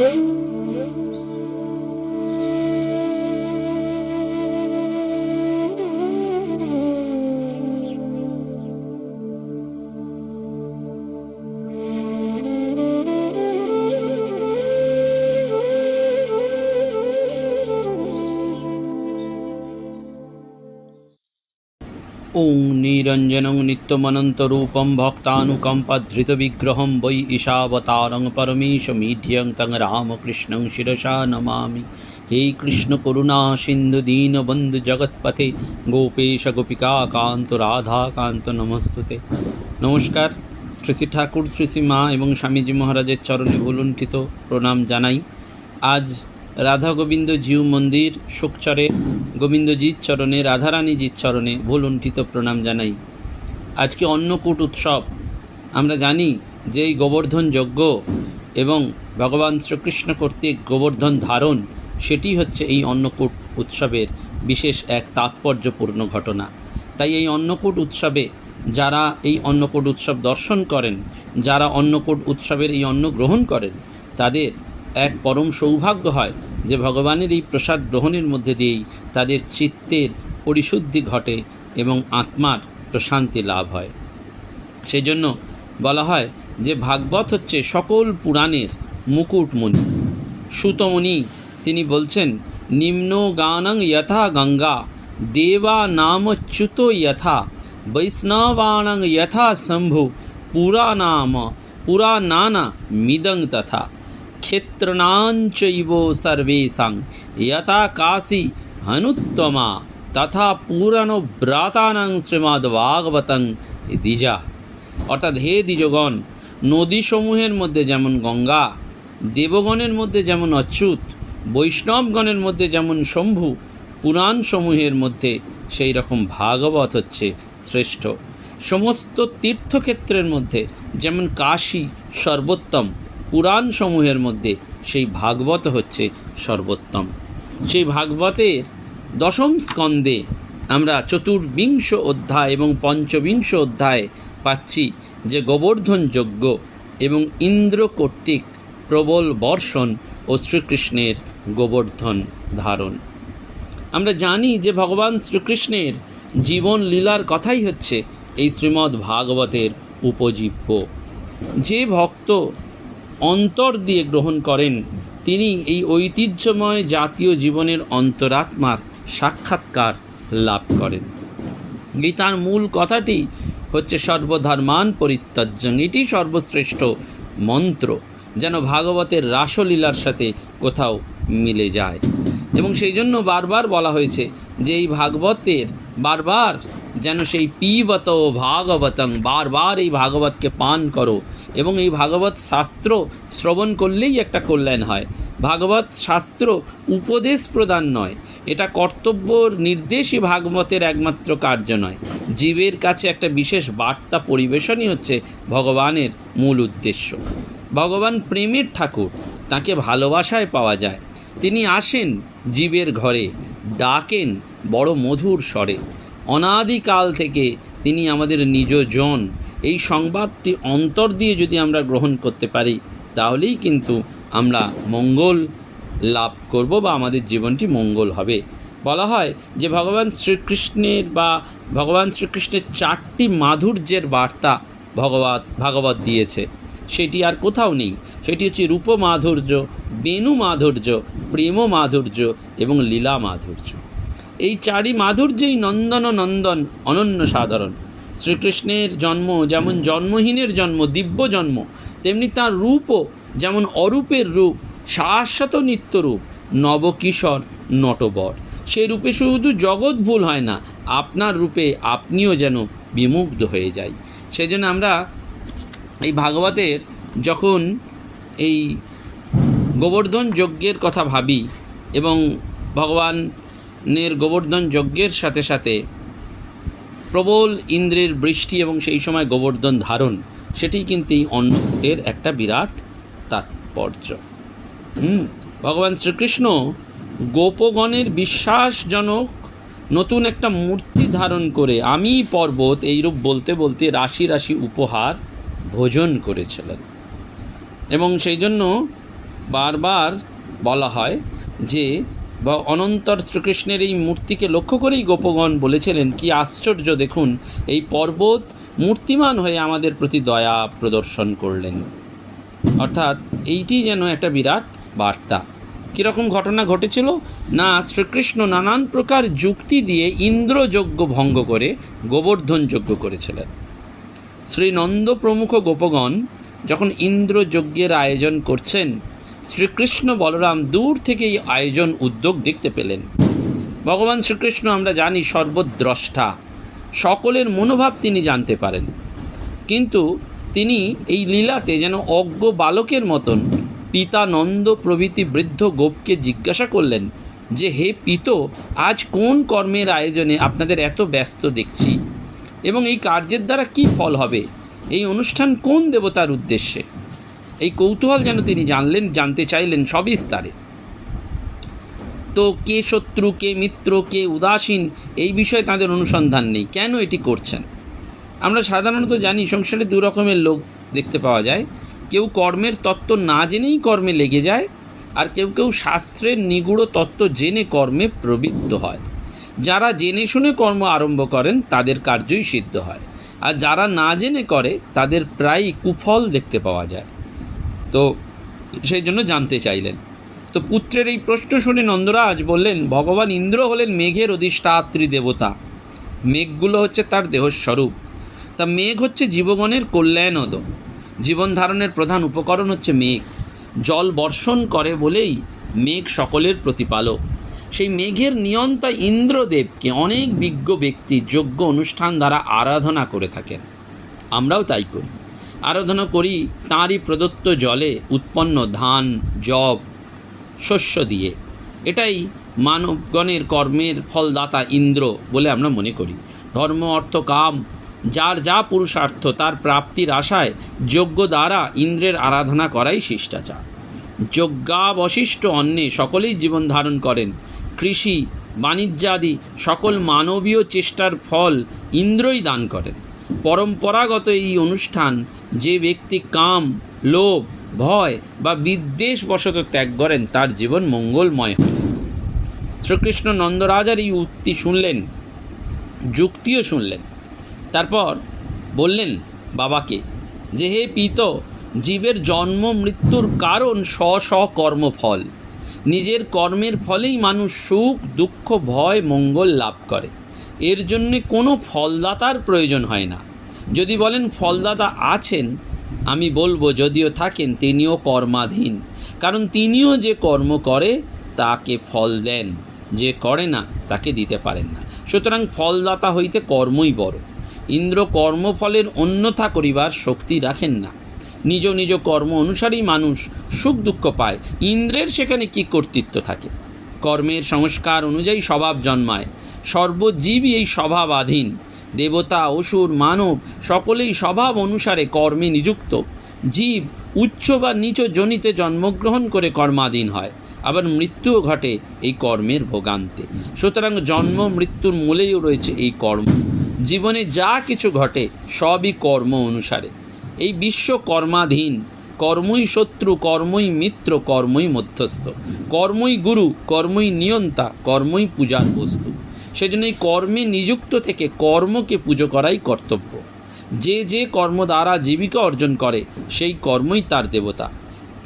Música ॐ निरञ्जनं नित्यमनन्तरूपं भक्तानुकम्पधृतविग्रहं वै ईशावतारं परमेशमीढ्यं तं रामकृष्णं शिरसा नमामि हे कृष्णकरुणा सिन्धु दीनबन्धु जगत्पथे গোপেশ গোপিকা কান্ত রাধা কান্ত নমস্তুতে নমস্কার শ্রী শ্রী ঠাকুর শ্রী শ্রী মা এবং স্বামীজি মহারাজের চরণে ভুলুণ্ঠিত প্রণাম জানাই আজ রাধা গোবিন্দ জিউ মন্দির, শোকচরে। গোবিন্দজির চরণে, রাধারানীজির চরণে ভুলুণ্ঠিত প্রণাম জানাই। আজকে অন্নকূট উৎসব। আমরা জানি যে এই গোবর্ধন যজ্ঞ এবং ভগবান শ্রীকৃষ্ণ কর্তৃক গোবর্ধন ধারণ, সেটি হচ্ছে এই অন্নকূট উৎসবের বিশেষ এক তাৎপর্যপূর্ণ ঘটনা। তাই এই অন্নকূট উৎসবে যারা এই অন্নকূট উৎসব দর্শন করেন, যারা অন্নকূট উৎসবের এই অন্ন গ্রহণ করেন, তাদের এক পরম সৌভাগ্য হয় যে ভগবানের এই প্রসাদ গ্রহণের মধ্যে দিয়েই তাদের চিত্তের পরিশুদ্ধি ঘটে এবং আত্মার প্রশান্তি লাভ হয়। সেই জন্য বলা হয় যে ভাগবত হচ্ছে সকল পুরাণের মুকুটমণি। সুতমণি তিনি বলছেন, নিম্ন গানং যথা গঙ্গা, দেবা নামচ্যুত যথা বৈষ্ণবাণং যথা শম্ভু, পুরা নাম, পুরা নানা মিদং তথা। ক্ষেত্রণাঞ্চৈব সর্বেষাং যথা কাশী হনুত্তমা তথা পুরাণ ব্রাতানাং শ্রীমদ্ ভাগবতং দ্বিজা অর্থাৎ হে দ্বিজগণ নদীসমূহের মধ্যে যেমন গঙ্গা, দেবগণের মধ্যে যেমন অচ্যুত, বৈষ্ণবগণের মধ্যে যেমন শম্ভু, পুরাণসমূহের মধ্যে সেই রকম ভাগবত হচ্ছে শ্রেষ্ঠ। সমস্ত তীর্থক্ষেত্রের মধ্যে যেমন কাশী সর্বোত্তম পুরাণসমূহের মধ্যে সেই ভাগবত হচ্ছে সর্বোত্তম। সেই ভাগবতের দশম স্কন্ধে আমরা চতুর্বিংশ অধ্যায় এবং পঞ্চবিংশ অধ্যায়ে পাচ্ছি যে গোবর্ধন যজ্ঞ এবং ইন্দ্র কর্তৃক প্রবল বর্ষণ ও শ্রীকৃষ্ণের গোবর্ধন ধারণ। আমরা জানি যে ভগবান শ্রীকৃষ্ণের জীবন লীলার কথাই হচ্ছে এই শ্রীমদ্ ভাগবতের উপজীব্য। যে ভক্ত অন্তর দিয়ে গ্রহণ করেন। তিনি এই ঐতিহ্যময় জাতীয় জীবনের অন্তরাত্মার সাক্ষাৎকার লাভ করেন। গীতার মূল কথাটি হচ্ছে সর্বধর্মান পরিত্যজ্যং। এটি সর্বশ্রেষ্ঠ মন্ত্র, যেন ভাগবতের রাসলীলার সাথে কোথাও মিলে যায়। এবং সেই জন্য বারবার বলা হয়েছে যে এই ভাগবতের বারবার যেন সেই পিবত ভাগবতং, বারবার এই ভাগবতকে পান করো। এবং এই ভাগবত শাস্ত্র শ্রবণ করলেই একটা কল্যাণ হয়। ভাগবত শাস্ত্র উপদেশ প্রদান নয়, এটা কর্তব্যর নির্দেশই ভাগবতের একমাত্র কার্য নয়। জীবের কাছে একটা বিশেষ বার্তা পরিবেশনই হচ্ছে ভগবানের মূল উদ্দেশ্য। ভগবান প্রেমের ঠাকুর, তাকে ভালোবাসায় পাওয়া যায়। তিনি আসেন জীবের ঘরে, ডাকেন বড় মধুর স্বরে। অনাদিকাল থেকে তিনি আমাদের নিজজন এই সংবাদটি অন্তর দিয়ে যদি আমরা গ্রহণ করতে পারি, তাহলেই কিন্তু আমরা মঙ্গল লাভ করব বা আমাদের জীবনটি মঙ্গল হবে। বলা হয় যে ভগবান শ্রীকৃষ্ণের বা ভগবান শ্রীকৃষ্ণের চারটি মাধুর্যের বার্তা ভগবত, ভাগবত দিয়েছে। সেটি আর কোথাও নেই। সেটি হচ্ছে রূপ মাধুর্য, বেণু মাধুর্য, প্রেম মাধুর্য এবং লীলা মাধুর্য। এই চারি মাধুর্যেই নন্দন নন্দন, অনন্য সাধারণ। শ্রীকৃষ্ণের জন্ম, যেমন জন্মহীনের জন্ম, দিব্য জন্ম, তেমনি তার রূপও যেমন অরূপের রূপ, শাশ্বত নিত্যরূপ নবকিশোর নটবর। সেই রূপে শুধু জগৎ ভুল হয় না, আপনার রূপে আপনিও যেন বিমুগ্ধ হয়ে যাই। সেই জন্য আমরা এই ভাগবতের যখন এই গোবর্ধন যজ্ঞের কথা ভাবি এবং ভগবানের গোবর্ধন যজ্ঞের সাথে সাথে প্রবল ইন্দ্রের বৃষ্টি এবং সেই সময় গোবর্ধন ধারণ, সেটি কিন্তু এই অন্নকূটের একটা বিরাট তাৎপর্য। হুম, ভগবান শ্রীকৃষ্ণ গোপগণের বিশ্বাসজনক নতুন একটা মূর্তি ধারণ করে আমি পর্বত এইরূপ বলতে বলতে রাশি রাশি উপহার ভোজন করেছিলেন। এবং সেই জন্য বারবার বলা হয় যে বা অনন্তর শ্রীকৃষ্ণের এই মূর্তিকে লক্ষ্য করেই গোপগণ বলেছিলেন, কি আশ্চর্য, দেখুন, এই পর্বত মূর্তিমান হয়ে আমাদের প্রতি দয়া প্রদর্শন করলেন। অর্থাৎ এইটি যেন একটা বিরাট বার্তা। কীরকম ঘটনা ঘটেছিল? না, শ্রীকৃষ্ণ নানান প্রকার যুক্তি দিয়ে ইন্দ্রযজ্ঞ ভঙ্গ করে গোবর্ধন যজ্ঞ করেছিলেন। শ্রীনন্দ প্রমুখ গোপগণ যখন ইন্দ্রযজ্ঞের আয়োজন করছেন শ্রীকৃষ্ণ বলরাম দূর থেকে এই আয়োজন উদ্যোগ দেখতে পেলেন। ভগবান শ্রীকৃষ্ণ আমরা জানি সর্বদ্রষ্টা। সকলের মনোভাব তিনি জানতে পারেন। কিন্তু তিনি এই লীলাতে যেন অজ্ঞ বালকের মতন পিতা নন্দ প্রভৃতি বৃদ্ধ গোপকে জিজ্ঞাসা করলেন যে, হে পিত, আজ কোন কর্মের আয়োজনে আপনাদের এত ব্যস্ত দেখছি? এবং এই কার্যের দ্বারা কি ফল হবে? এই অনুষ্ঠান কোন দেবতার উদ্দেশ্যে? এই কৌতূহল যেন তিনি জানলেন, জানতে চাইলেন সবিস্তারে তো কে শত্রু, কে মিত্র, কে উদাসীন, এই বিষয়ে তাদের অনুসন্ধান নেই। কেন এটি করছেন? আমরা সাধারণত জানি, সংসারে দু রকমের লোক দেখতে পাওয়া যায়। কেউ কর্মের তত্ত্ব না জেনেই কর্মে লেগে যায়, আর কেউ কেউ শাস্ত্রের নিগুড় তত্ত্ব জেনে কর্মে প্রবৃত্ত হয়। যারা জেনে শুনে কর্ম আরম্ভ করেন, তাদের কার্যই সিদ্ধ হয়। আর যারা না জেনে করে, তাদের প্রায়ই কুফল দেখতে পাওয়া যায়। তো সেই জন্য জানতে চাইলেন। তো পুত্রের এই প্রশ্ন শুনে নন্দরাজ বললেন, ভগবান ইন্দ্র হলেন মেঘের অধিষ্ঠাত্রী দেবতা। মেঘগুলো হচ্ছে তার দেহস্বরূপ। তা মেঘ হচ্ছে জীবগণের কল্যাণদ। জীবন ধারণের প্রধান উপকরণ হচ্ছে মেঘ। জল বর্ষণ করে বলেই মেঘ সকলের প্রতিপালক। সেই মেঘের নিয়ন্তা ইন্দ্রদেবকে অনেক বিজ্ঞ ব্যক্তি যোগ্য অনুষ্ঠান দ্বারা আরাধনা করে থাকেন। আমরাও তাই করি। আরাধনা করি, তাঁরই প্রদত্ত জলে উৎপন্ন ধান জব শস্য দিয়ে। এটাই মানবগণের কর্মের ফলদাতা ইন্দ্র বলে আমরা মনে করি। ধর্ম, অর্থ, কাম, যার যা পুরুষার্থ, তার প্রাপ্তির আশায় যোগ্য দ্বারা ইন্দ্রের আরাধনা করাই শিষ্টাচার। যজ্ঞাবশিষ্ট অন্নে সকলেই জীবন ধারণ করেন। কৃষি, বাণিজ্যাদি সকল মানবীয় চেষ্টার ফল ইন্দ্রই দান করেন। পরম্পরাগত এই অনুষ্ঠান যে ব্যক্তি কাম, লোভ, ভয় বা বিদ্বেষ বশত ত্যাগ করেন, তার জীবন মঙ্গলময় শ্রীকৃষ্ণ নন্দরাজার এই উক্তি শুনলেন, যুক্তিও শুনলেন। তারপর বললেন বাবাকে যে, হে পিত, জীবের জন্ম মৃত্যুর কারণ স্ব স্ব কর্মফল নিজের কর্মের ফলেই মানুষ সুখ, দুঃখ, ভয়, মঙ্গল লাভ করে। এর জন্যে কোনো ফলদাতার প্রয়োজন হয় না। যদি বলেন ফলদাতা আছেন, আমি বলব যদিও থাকেন, তিনিও কর্মাধীন। কারণ তিনিও যে কর্ম করে, তাকে ফল দেন। যে করে না, তাকে দিতে পারেন না। সুতরাং ফলদাতা হইতে কর্মই বড়। ইন্দ্র কর্মফলের অন্যথা করিবার শক্তি রাখেন না। নিজ নিজ কর্ম অনুসারেই মানুষ সুখ দুঃখ পায়। ইন্দ্রের সেখানে কি কর্তৃত্ব থাকে? কর্মের সংস্কার অনুযায়ী স্বভাব জন্মায়। সর্বজীবই এই স্বভাবাধীন। দেবতা, অসুর, মানব সকলেই স্বভাব অনুসারে কর্মে নিযুক্ত। জীব উচ্চ বা নিচ জনিতে জন্মগ্রহণ করে কর্মাধীন হয়, আবার মৃত্যুও ঘটে এই কর্মের ভোগান্তে। সুতরাং জন্ম, মৃত্যুর মূলেও রয়েছে এই কর্ম। জীবনে যা কিছু ঘটে, সবই কর্ম অনুসারে। এই বিশ্ব কর্মাধীন, কর্মই শত্রু, কর্মই মিত্র, কর্মই মধ্যস্থ। কর্মই গুরু, কর্মই নিয়ন্তা, কর্মই পূজার বস্তু। সেজন্য এই কর্মে নিযুক্ত থেকে কর্মকে পুজো করাই কর্তব্য। যে যে কর্ম দ্বারা জীবিকা অর্জন করে, সেই কর্মই তার দেবতা।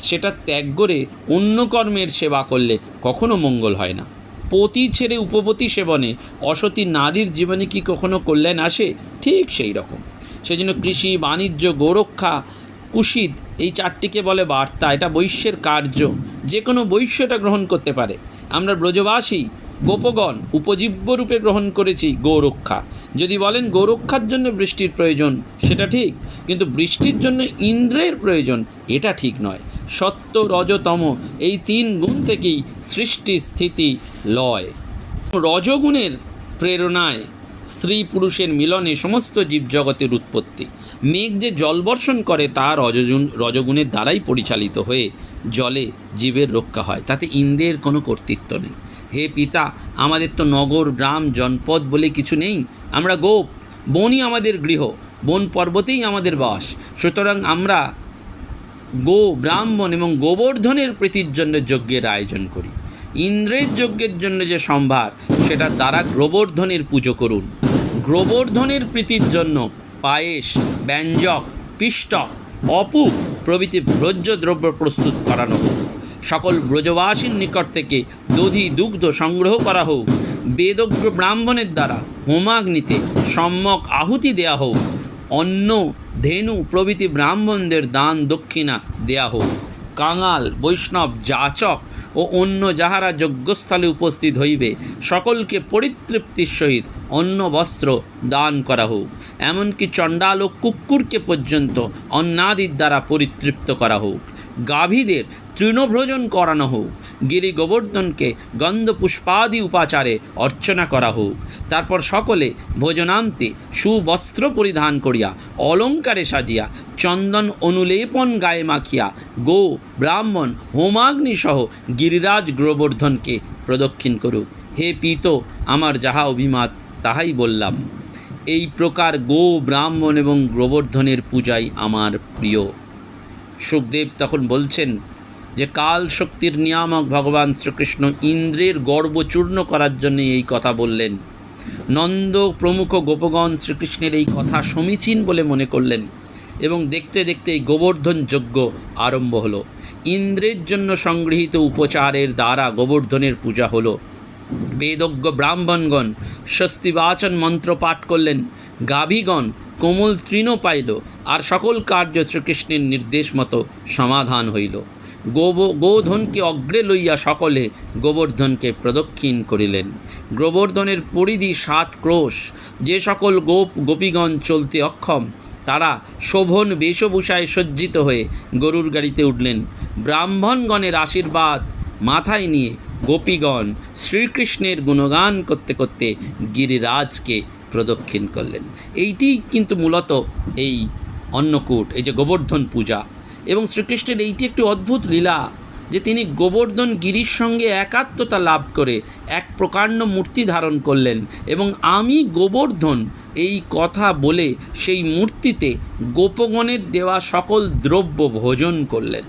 সেটা ত্যাগ করে অন্য কর্মের সেবা করলে কখনো মঙ্গল হয় না। পতি ছেড়ে উপপতি সেবনে অসতী নারীর জীবনে কি কখনো কল্যাণ আসে? ঠিক সেই রকম। সেজন্য কৃষি, বাণিজ্য, গোরক্ষা, কুশিদ এই চারটিকে বলে বার্তা। এটা বৈশ্যের কার্য। যে কোনো বৈশ্যটা গ্রহণ করতে পারে। আমরা ব্রজবাসী গোপগণ উপজীব্য রূপে গ্রহণ করেছি গৌরক্ষা। যদি বলেন গৌরক্ষার জন্য বৃষ্টির প্রয়োজন, সেটা ঠিক, কিন্তু বৃষ্টির জন্য ইন্দ্রের প্রয়োজন, এটা ঠিক নয়। সত্য রজতম, এই তিন গুণ থেকেই সৃষ্টি স্থিতি লয়। রজগুণের প্রেরণায় স্ত্রী পুরুষের মিলনে সমস্ত জীবজগতের উৎপত্তি। মেঘ যে জল বর্ষণ করে, তা রজগুণ, রজগুণের দ্বারাই পরিচালিত হয়ে জলে জীবের রক্ষা হয়। তাতে ইন্দ্রের কোনো কর্তৃত্ব নেই। হে পিতা, আমাদের তো নগর, গ্রাম, জনপদ বলে কিছু নেই। আমরা গোপ, বনই আমাদের গৃহ, বন পর্বতেই আমাদের বাস। সুতরাং আমরা গো ব্রাহ্মণ এবং গোবর্ধনের প্রীতির জন্য যজ্ঞের আয়োজন করি। ইন্দ্রের যজ্ঞের জন্য যে সম্ভার সেটার দ্বারা গোবর্ধনের পুজো করুন। গোবর্ধনের প্রীতির জন্য পায়েস, ব্যঞ্জক পিষ্টক অপু প্রভৃতি ভোজ্য দ্রব্য প্রস্তুত করানো সকল ব্রজবাসীর নিকট থেকে দধি দুগ্ধ সংগ্রহ করা হোক। বেদজ্ঞ ব্রাহ্মণের দ্বারা হোমাগ্নিতে সম্যক আহুতি দেয়া হোক। অন্ন, ধেনু প্রভৃতি ব্রাহ্মণদের দান দক্ষিণা দেয়া হোক। কাঙাল, বৈষ্ণব, যাচক ও অন্য যাহারা যজ্ঞস্থলে উপস্থিত হইবে, সকলকে পরিতৃপ্তির সহিত অন্ন, বস্ত্র দান করা হোক। এমনকি চণ্ডাল ও কুকুরকে পর্যন্ত অন্নাদির দ্বারা পরিতৃপ্ত করা হোক। গাভীদের তৃণভোজন করানো হোক, গিরি গোবর্ধনকে গন্ধ পুষ্পাদি উপাচারে অর্চনা করা হোক। তারপর সকলে ভোজনান্তে সুবস্ত্র পরিধান করিয়া, অলঙ্কারে সাজিয়া, চন্দন অনুলেপন গায়ে মাখিয়া, গো ব্রাহ্মণ হোমাগ্নি সহ গিরিরাজ গোবর্ধনকে প্রদক্ষিণ করুক। হে পিত, আমার যাহা অভিমত, তাহাই বললাম। এই প্রকার গো ব্রাহ্মণ এবং গোবর্ধনের পূজাই আমার প্রিয়। সুখদেব তখন বলছেন যে কাল শক্তির নিয়ামক ভগবান শ্রীকৃষ্ণ ইন্দ্রের গর্ব চূর্ণ করার জন্য এই কথা বললেন। নন্দ প্রমুখ গোপগণ শ্রীকৃষ্ণের এই কথা সমীচীন বলে মনে করলেন এবং দেখতে দেখতে এই গোবর্ধন যজ্ঞ আরম্ভ হলো। ইন্দ্রের জন্য সংগৃহীত উপচারের দ্বারা গোবর্ধনের পূজা হলো। বেদজ্ঞ ব্রাহ্মণগণ স্বস্তিবাচন মন্ত্র পাঠ করলেন। গাভীগণ কোমল তৃণ পাইল। আর সকল কার্য শ্রীকৃষ্ণের নির্দেশ মতো সমাধান হইল। গোব, গোধনকে অগ্রে লইয়া সকলে গোবর্ধনকে প্রদক্ষিণ করিলেন। গোবর্ধনের পরিধি সাত ক্রোশ। যে সকল গোপ, গোপীগণ চলতে অক্ষম, তারা শোভন বেশভূষায় সজ্জিত হয়ে গরুর গাড়িতে উঠলেন। ব্রাহ্মণগণের আশীর্বাদ মাথায় নিয়ে গোপীগণ শ্রীকৃষ্ণের গুণগান করতে করতে গিরিরাজকে প্রদক্ষিণ করলেন। এইটি কিন্তু মূলত এই অন্নকূট, এই যে গোবর্ধন পূজা। এবং শ্রীকৃষ্ণের এইটি একটি অদ্ভুত লীলা যে তিনি গোবর্ধন গিরির সঙ্গে একাত্মতা লাভ করে এক প্রকাণ্ড মূর্তি ধারণ করলেন এবং আমি গোবর্ধন এই কথা বলে সেই মূর্তিতে গোপগণের দেওয়া সকল দ্রব্য ভোজন করলেন।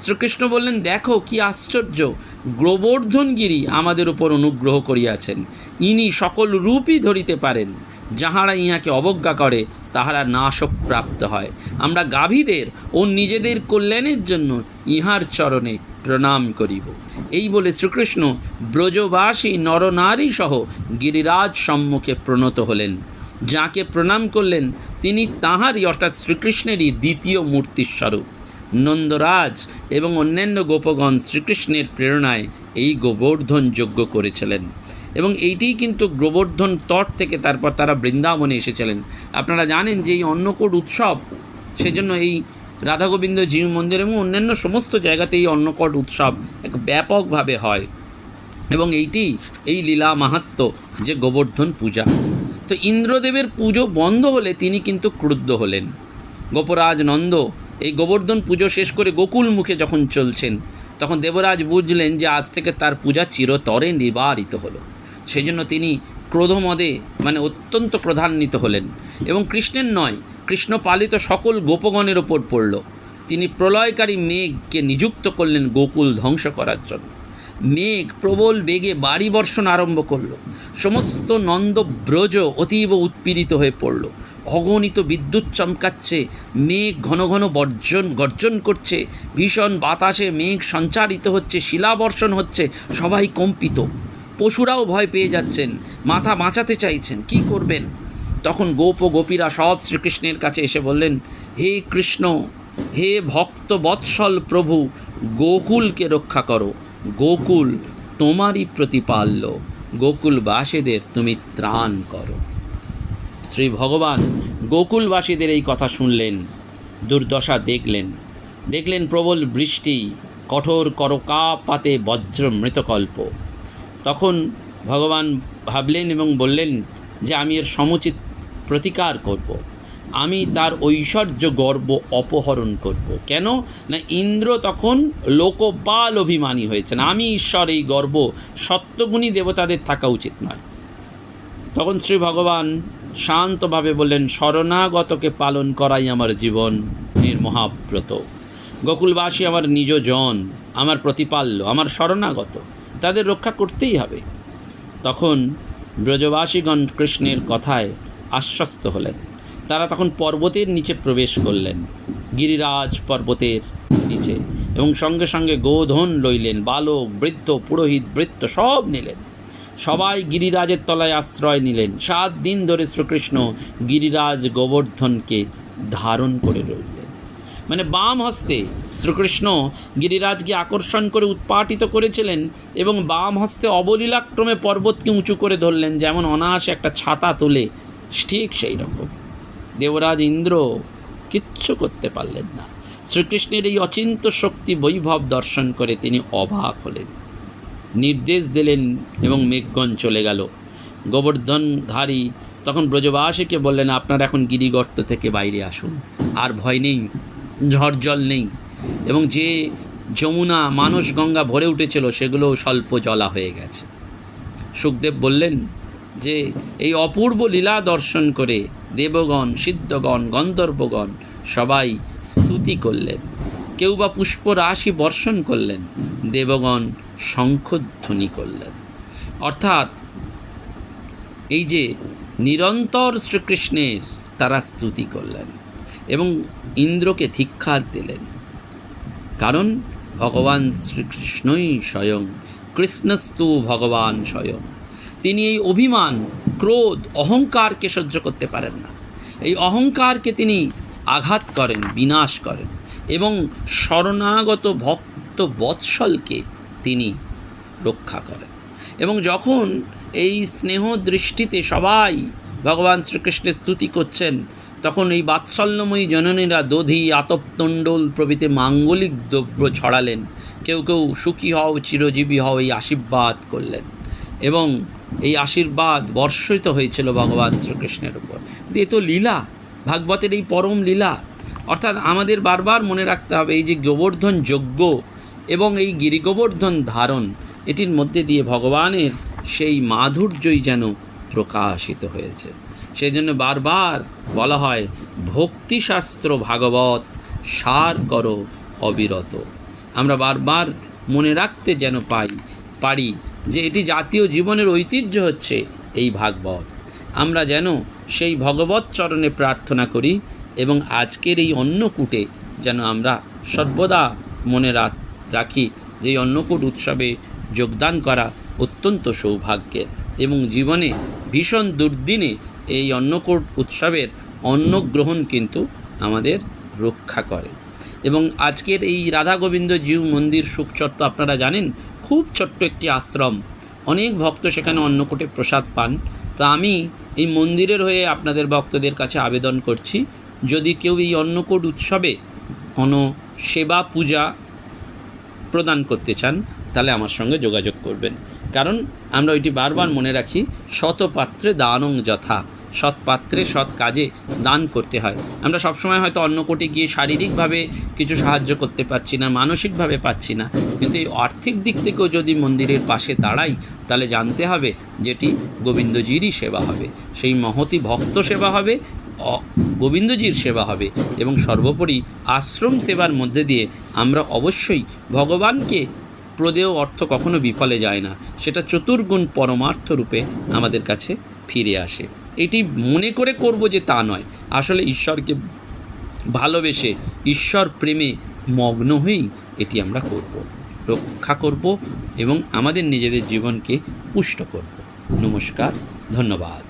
শ্রীকৃষ্ণ বললেন, দেখো কি আশ্চর্য গোবর্ধনগিরি আমাদের উপর অনুগ্রহ করিয়াছেন। ইনি সকল রূপই ধরিতে পারেন। যাহারা ইহাকে অবজ্ঞা করে, তাহারা নাশক প্রাপ্ত হয়। আমরা গাভীদের ও নিজেদের কল্যাণের জন্য ইহার চরণে প্রণাম করিব। এই বলে শ্রীকৃষ্ণ ব্রজবাসী নরনারী সহ গিরিরাজ সম্মুখে প্রণত হলেন। যাকে প্রণাম করলেন, তিনি তাহারই, অর্থাৎ শ্রীকৃষ্ণেরই দ্বিতীয় মূর্তির স্বরূপ। নন্দরাজ এবং অন্যান্য গোপগণ শ্রীকৃষ্ণের প্রেরণায় এই গোবর্ধন যজ্ঞ করেছিলেন। এবং এইটিই কিন্তু গোবর্ধন তট থেকে তারপর তারা বৃন্দাবনে এসেছিলেন। আপনারা জানেন যে এই অন্নকূট উৎসব, সেজন্য এই রাধা গোবিন্দ জীব মন্দির এবং অন্যান্য সমস্ত জায়গাতে এই অন্নকট উৎসব এক ব্যাপকভাবে হয়। এবং এইটি এই লীলা মাহাত্ম যে গোবর্ধন পূজা। তো ইন্দ্রদেবের পুজো বন্ধ হলে তিনি কিন্তু ক্রুদ্ধ হলেন। গোপরাজ নন্দ এই গোবর্ধন পুজো শেষ করে গোকুল মুখে যখন চলছেন, তখন দেবরাজ বুঝলেন যে আজ থেকে তার পূজা চিরতরে নিবারিত হলো। সেই জন্য তিনি ক্রোধমদে মানে অত্যন্ত ক্রধান্বিত হলেন। এবং কৃষ্ণের নয় কৃষ্ণ পালিত সকল গোপগণের ওপর পড়ল। তিনি প্রলয়কারী মেঘকে নিযুক্ত করলেন গোকুল ধ্বংস করার জন্য। মেঘ প্রবল বেগে বাড়ি বর্ষণ আরম্ভ করল। সমস্ত নন্দ ব্রজ অতীব উৎপীড়িত হয়ে পড়ল। অগণিত বিদ্যুৎ চমকাচ্ছে, মেঘ ঘন ঘন বর্জন, গর্জন করছে, ভীষণ বাতাসে মেঘ সঞ্চারিত হচ্ছে, শিলাবর্ষণ হচ্ছে, সবাই কম্পিত। পশুরাও ভয় পেয়ে যাচ্ছেন, মাথা বাঁচাতে চাইছেন, কি করবেন? তখন গোপ ও গোপীরা সব শ্রীকৃষ্ণের কাছে এসে বললেন, হে কৃষ্ণ, হে ভক্ত বৎসল প্রভু, গোকুলকে রক্ষা করো। গোকুল তোমারই প্রতিপাল্য। গোকুলবাসীদের তুমি ত্রাণ করো। শ্রী ভগবান গোকুলবাসীদের এই কথা শুনলেন, দুর্দশা দেখলেন। দেখলেন প্রবল বৃষ্টি, কঠোর করকাপাতে বজ্র মৃতকল্প তখন ভগবান ভাবলেন এবং বললেন যে আমি এর সমুচিত প্রতিকার করব। আমি তার ঐশ্বর্য গর্ব অপহরণ করব। কেন? না ইন্দ্র তখন লোকপাল অভিমানী হয়েছেন। আমি ঈশ্বর, এই গর্ব সত্যগুণী দেবতাদের থাকা উচিত নয়। তখন শ্রী ভগবান শান্তভাবে বললেন, শরণাগতকে পালন করাই আমার জীবন মহাব্রত। গোকুলবাসী আমার নিজ জন, আমার প্রতিপাল্য, আমার শরণাগত। তাদের রক্ষা করতেই হবে। তখন ব্রজবাসীগণ কৃষ্ণের কথায় আশ্বস্ত হলেন। তারা তখন পর্বতের নিচে প্রবেশ করলেন, গিরিরাজ পর্বতের নিচে এবং সঙ্গে সঙ্গে গোধন লইলেন, বালক, বৃদ্ধ, পুরোহিত, বৃত্ত সব নিলেন। সবাই গিরিরাজের তলায় আশ্রয় নিলেন। সাত দিন ধরে শ্রীকৃষ্ণ গিরিরাজ গোবর্ধনকে ধারণ করে রইলেন। মানে বাম হস্তে শ্রীকৃষ্ণ গিরিরাজকে আকর্ষণ করে উৎপাটিত করেছিলেন এবং বাম হস্তে অবলীলাক্রমে পর্বতকে উঁচু করে ধরলেন, যেমন অনায়াসে একটা ছাতা তোলে। ঠিক সেই রকম। দেবরাজ ইন্দ্র কিচ্ছু করতে পারলেন না। শ্রীকৃষ্ণের এই অচিন্ত শক্তি বৈভব দর্শন করে তিনি অবাক হলেন। নির্দেশ দিলেন এবং মেঘগণ চলে গেল। গোবর্ধনধারী তখন ব্রজবাসীকে বললেন, আপনারা এখন গিরিগর্ত থেকে বাইরে আসুন। আর ভয় নেই। ঝড় জল নেই। এবং যে যমুনা মানস গঙ্গা ভরে উঠেছিল সেগুলো স্বল্প জলা হয়ে গেছে। সুখদেব বললেন যে, এই অপূর্ব লীলা দর্শন করে দেবগণ, সিদ্ধগণ গন্ধর্বগণ সবাই স্তুতি করলেন। কেউ বা পুষ্পরাশি বর্ষণ করলেন, দেবগণ শঙ্খধ্বনি করলেন। অর্থাৎ এই যে নিরন্তর শ্রীকৃষ্ণের তারা স্তুতি করলেন। এবং ইন্দ্রকে ধিক্ষা দিলেন। কারণ ভগবান শ্রীকৃষ্ণই স্বয়ং, কৃষ্ণস্তু ভগবান স্বয়ং। তিনি এই অভিমান, ক্রোধ, অহংকারকে সহ্য করতে পারেন না। এই অহংকারকে তিনি আঘাত করেন, বিনাশ করেন এবং শরণাগত ভক্ত বৎসলকে তিনি রক্ষা করেন। এবং যখন এই স্নেহ দৃষ্টিতে সবাই ভগবান শ্রীকৃষ্ণের স্তুতি করছেন তখন এই বাৎসল্যময়ী জননীরা দধি আতপতণ্ডল প্রভৃতি মাঙ্গলিক দ্রব্য ছড়ালেন। কেউ কেউ সুখী হও, চিরজীবী হও এই আশীর্বাদ করলেন। এবং এই আশীর্বাদ বর্ষিত হয়েছিল ভগবান শ্রীকৃষ্ণের উপর। কিন্তু এ তো লীলা, ভাগবতের এই পরম লীলা। অর্থাৎ আমাদের বারবার মনে রাখতে হবে, এই যে গোবর্ধন যজ্ঞ এবং এই গিরিগোবর্ধন ধারণ, এটির মধ্যে দিয়ে ভগবানের সেই মাধুর্যই যেন প্রকাশিত হয়েছে। সেই জন্য বারবার বলা হয়, ভক্তিশাস্ত্র ভাগবত, সার করো অবিরত। আমরা বারবার মনে রাখতে যেন পাই, পারি যে এটি জাতীয় জীবনের ঐতিহ্য হচ্ছে এই ভাগবত। আমরা যেন সেই ভগবত চরণে প্রার্থনা করি এবং আজকের এই অন্নকূটে যেন আমরা সর্বদা মনে রাখ- যে অন্নকূট উৎসবে যোগদান করা অত্যন্ত সৌভাগ্যের। এবং জীবনে ভীষণ দুর্দিনে এই অন্নকূট উৎসবের অন্নগ্রহণ কিন্তু আমাদের রক্ষা করে। এবং আজকের এই রাধা গোবিন্দ জিউ মন্দির সুখচর তো আপনারা জানেন, খুব ছোট্ট একটি আশ্রম। অনেক ভক্ত সেখানে অন্নকূটে প্রসাদ পান। তো আমি এই মন্দিরের হয়ে আপনাদের ভক্তদের কাছে আবেদন করছি, যদি কেউ এই অন্নকূট উৎসবে কোনো সেবা পূজা প্রদান করতে চান, তাহলে আমার সঙ্গে যোগাযোগ করবেন। কারণ আমরা ওইটি বারবার মনে রাখি শতপাত্রে দানং যথা। সৎ পাত্রে সৎ কাজে দান করতে হয়। আমরা সবসময় হয়তো অন্নকোটে গিয়ে শারীরিকভাবে কিছু সাহায্য করতে পারছি না, মানসিকভাবে পাচ্ছি না। কিন্তু এই আর্থিক দিক থেকেও যদি মন্দিরের পাশে দাঁড়াই, তাহলে জানতে হবে যেটি গোবিন্দজিরই সেবা হবে। সেই মহতি ভক্ত সেবা হবে গোবিন্দজির সেবা হবে এবং সর্বোপরি আশ্রম সেবার মধ্যে দিয়ে আমরা অবশ্যই ভগবানকে প্রদেয় অর্থ কখনো বিফলে যায় না। সেটা চতুর্গুণ পরমার্থ রূপে আমাদের কাছে ফিরে আসে। এটি মনে করে করব যে তা নয়। আসলে ঈশ্বরকে ভালোবেসে ঈশ্বর প্রেমে মগ্ন হয়েই এটি আমরা করব। রক্ষা করব এবং আমাদের নিজেদের জীবনকে পুষ্ট করব। নমস্কার, ধন্যবাদ।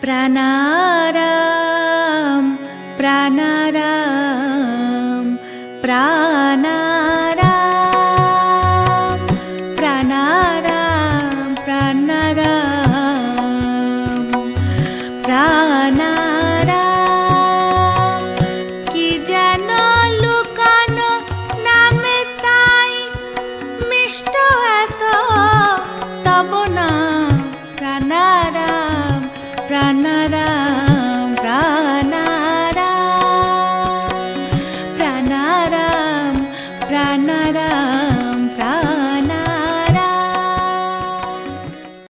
প্রাণারাম প্রাণারাম প্রাণা